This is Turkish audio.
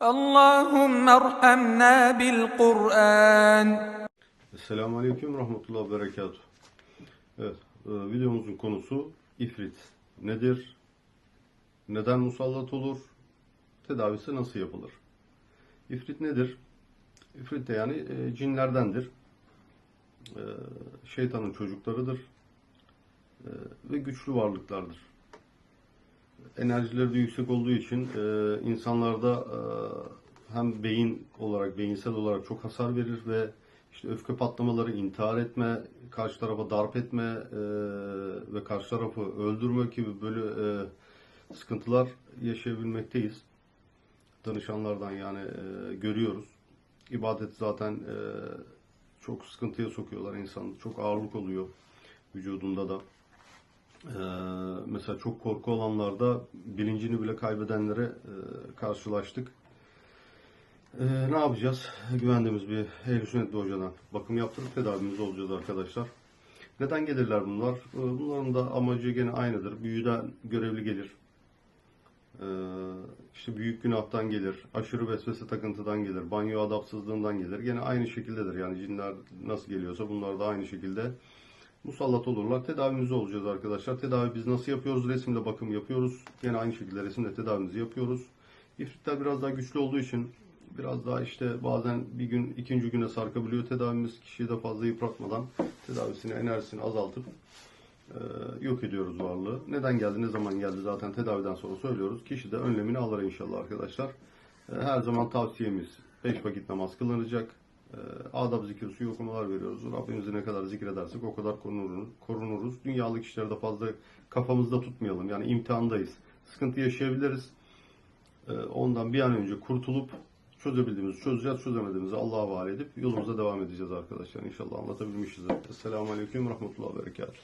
Allahümme erhamna bil Kur'an. Esselamu Aleyküm Rahmetullah ve Berekatuhu. Evet, e, videomuzun konusu ifrit. Nedir? Neden musallat olur? Tedavisi nasıl yapılır? İfrit nedir? İfrit de yani e, cinlerdendir. E, şeytanın çocuklarıdır. Ve güçlü varlıklardır. Enerjileri de yüksek olduğu için e, insanlarda e, hem beyin olarak, beyinsel olarak çok hasar verir ve işte öfke patlamaları, intihar etme, karşı tarafa darp etme e, ve karşı tarafı öldürme gibi böyle e, sıkıntılar yaşayabilmekteyiz. Danışanlardan yani e, görüyoruz. İbadet zaten e, çok sıkıntıya sokuyorlar insan. Çok ağırlık oluyor vücudunda da. Ee, mesela çok korku olanlarda bilincini bile kaybedenlere e, karşılaştık. Ee, ne yapacağız? Güvendiğimiz bir ehl sünnetli hocadan bakım yaptırıp tedavimiz olacağız arkadaşlar. Neden gelirler bunlar? Ee, Bunların da amacı gene aynıdır. Büyüden görevli gelir. Ee, işte büyük günahtan gelir. Aşırı vesvese takıntıdan gelir. Banyo adapsızlığından gelir. Gene aynı şekildedir. Yani cinler nasıl geliyorsa bunlar da aynı şekilde musallat olurlar. Tedavimizi olacağız arkadaşlar. Tedavi biz nasıl yapıyoruz? Resimle bakım yapıyoruz. Yine aynı şekilde resimle tedavimizi yapıyoruz. İfritler biraz daha güçlü olduğu için biraz daha işte bazen bir gün ikinci güne sarkabiliyor tedavimiz. Kişiyi de fazla yıpratmadan tedavisini, enerjisini azaltıp e, yok ediyoruz varlığı. Neden geldi, ne zaman geldi zaten tedaviden sonra söylüyoruz. Kişi de önlemini alır inşallah arkadaşlar. E, her zaman tavsiyemiz 5 vakit namaz kılınacak. E, adab zikir suyu okumalar veriyoruz. Rabbimizi ne kadar zikredersek o kadar korunuruz. korunuruz. Dünyalık işlerde fazla kafamızda tutmayalım. Yani imtihandayız. Sıkıntı yaşayabiliriz. E, ondan bir an önce kurtulup çözebildiğimizi çözeceğiz. Çözemediğimizi Allah'a havale edip yolumuza devam edeceğiz arkadaşlar. İnşallah anlatabilmişiz. Esselamu Aleyküm ve Rahmetullah ve Berekatuhu.